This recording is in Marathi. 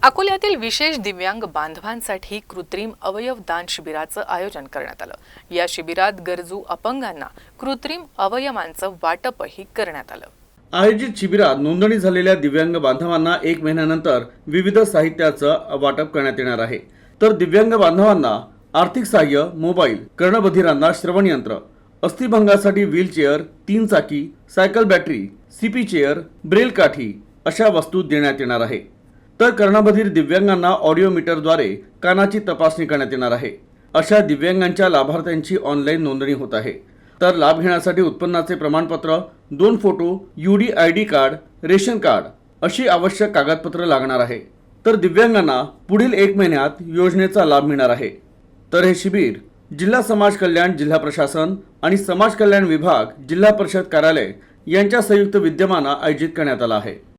अकोल्यातील विशेष दिव्यांग बांधवांसाठी कृत्रिम अवयव दान शिबिराचं आयोजन करण्यात आलं. या शिबिरात गरजू अपंगांना कृत्रिम अवयवांचं वाटपही करण्यात आलं. आयोजित शिबिरात नोंदणी झालेल्या दिव्यांग बांधवांना एक महिन्यानंतर विविध साहित्याचं वाटप करण्यात येणार आहे. तर दिव्यांग बांधवांना आर्थिक सहाय्य मोबाईल कर्णबधिरांना श्रवणयंत्र अस्थिभंगासाठी व्हीलचेअर तीन चाकी cycle battery CP chair braille काठी अशा वस्तू देण्यात येणार आहे. तर कर्णबधीर दिव्यांगांना ऑडिओ मीटरद्वारे कानाची तपासणी करण्यात येणार आहे. अशा दिव्यांगांच्या लाभार्थ्यांची ऑनलाईन नोंदणी होत आहे. तर लाभ घेण्यासाठी उत्पन्नाचे प्रमाणपत्र दोन photo U D I D card ration card अशी आवश्यक कागदपत्र लागणार आहे. तर दिव्यांगांना पुढील एक महिन्यात योजनेचा लाभ मिळणार आहे. तर हे शिबिर जिल्हा समाज कल्याण जिल्हा प्रशासन आणि समाज कल्याण विभाग जिल्हा परिषद कार्यालय यांच्या संयुक्त विद्यमानं आयोजित करण्यात आलं आहे.